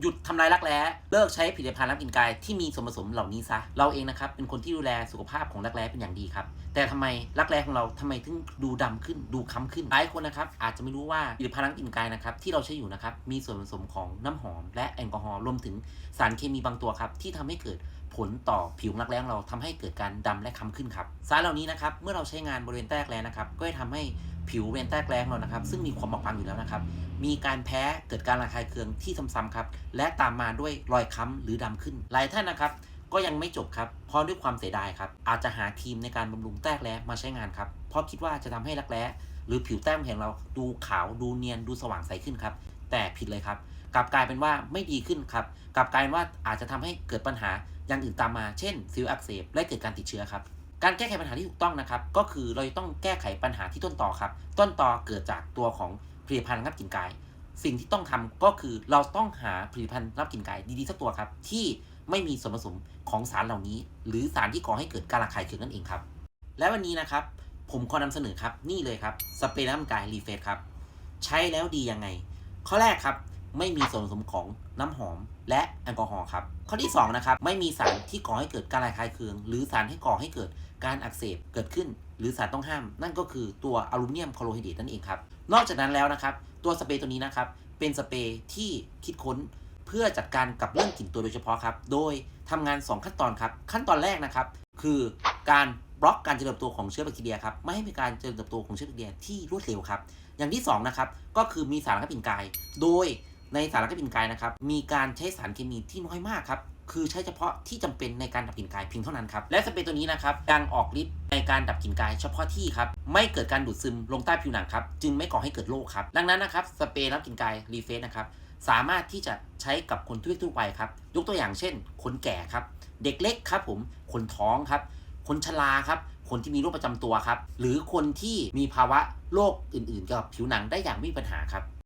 หยุดทำลายรักแร้เลิกใช้ผลิตภัณฑ์น้ำกลิ่นกายที่มีส่วนผสมเหล่านี้ซะ เราเองนะครับเป็นคนที่ดูแลสุขภาพของรักแร้เป็นอย่างดีครับ แต่ทำไมรักแร้ของเราทำไมถึงดูดำขึ้นดูค้ำขึ้นหลายคนนะครับอาจจะไม่รู้ว่าผลิตภัณฑ์น้ำกลิ่นกายนะครับที่เราใช้อยู่นะครับมีส่วนผสมของน้ำหอม และแอลกอฮอล์รวมถึงสารเคมีบางตัวครับที่ทำให้เกิด ผลต่อผิวรักแร้งเราทำให้เกิดการดำและค้ำขึ้นครับสารเหล่านี้นะครับเมื่อเราใช้งานบริเวณใต้รักแร้นะครับก็จะทำให้ผิวบริเวณใต้รักแร้ของเรานะครับ ซึ่งมีความบอบบางอยู่แล้วนะครับ มีการแพ้เกิดการระคายเคืองที่ซ้ำๆครับและตามมาด้วยรอยค้ำหรือดำขึ้นหลายท่านนะครับก็ยังไม่จบครับ เพราะด้วยความเสียดายครับ อาจจะหาครีมในการบำรุงแต้แร้มาใช้งานครับ เพราะคิดว่าจะทำให้รักแร้หรือผิวแต้มแห่งเราดูขาวดูเนียนดูสว่างใสขึ้นครับ แต่ผิดเลยครับ กลับกลายเป็นว่าไม่ดีขึ้นครับ กลับกลายเป็นว่าอาจจะทำให้เกิดปัญหาอย่างอื่นตามมา เช่นซิลอักเสบและเกิดการติดเชื้อครับ การแก้ไขปัญหาที่ถูกต้องนะครับ ก็คือเราจะต้องแก้ไขปัญหาที่ต้นต่อครับ ต้นต่อเกิดจากตัวของผลิตภัณฑ์งับกลิ่นกาย สิ่งที่ต้องทำก็คือเราต้องหาผลิตภัณฑ์รับกลิ่นกายดีๆสักตัวครับ ที่ไม่มีส่วนผสมของสารเหล่านี้ หรือสารที่ก่อให้เกิดการระคายเคืองนั่นเองครับ และวันนี้นะครับผมขอนำเสนอครับนี่เลยครับสเปรย์น้ำกลิ่นกายรีเฟรชครับ ใช้แล้วดียังไง ข้อแรกครับไม่มีส่วนผสมของน้ำหอมและแอลกอฮอล์ครับ ข้อที่2นะครับไม่มีสารที่ก่อให้เกิดการระคายเคือง หรือสารที่ก่อให้เกิดการอักเสบเกิดขึ้น หรือสารต้องห้าม นั่นก็คือตัวอลูมิเนียมคลอโรไฮเดรตนั่นเองครับ นอกจากนั้นแล้วนะครับ ตัวสเปรย์ตัวนี้นะครับ เป็นสเปรย์ที่คิดค้นเพื่อจัดการกับเรื่องกลิ่นตัวโดยเฉพาะครับ โดยทำงาน 2 ขั้นตอนครับ ขั้นตอนแรกนะครับ คือการ บล็อกการเจริญเติบโตของเชื้อแบคทีเรียครับไม่ให้มีการเจริญเติบโตของเชื้อแบคทีเรียที่รวดเร็วครับ อย่างที่2นะครับก็คือมีสารกระปิ่นกาย โดยในสารกระปิ่นกายนะครับมีการใช้สารเคมีที่น้อยมากครับคือใช้เฉพาะที่จำเป็นในการดับกลิ่นกายเพียงเท่านั้นครับ และสเปรย์ตัวนี้นะครับยังออกฤทธิ์ในการดับกลิ่นกายเฉพาะที่ครับ ไม่เกิดการดูดซึมลงใต้ผิวหนังครับ จึงไม่ก่อให้เกิดโรคครับ ดังนั้นนะครับสเปรย์รับกลิ่นกายรีเฟสนะครับ สามารถที่จะใช้กับคนทั่วไปครับ ยกตัวอย่างเช่น คนแก่ครับ เด็กเล็กครับผม คนท้องครับ คนชราครับ คนที่มีโรคประจำตัวครับ หรือคนที่มีภาวะโรคอื่น ๆ เกี่ยวกับผิวหนังได้อย่างไม่มีปัญหาครับ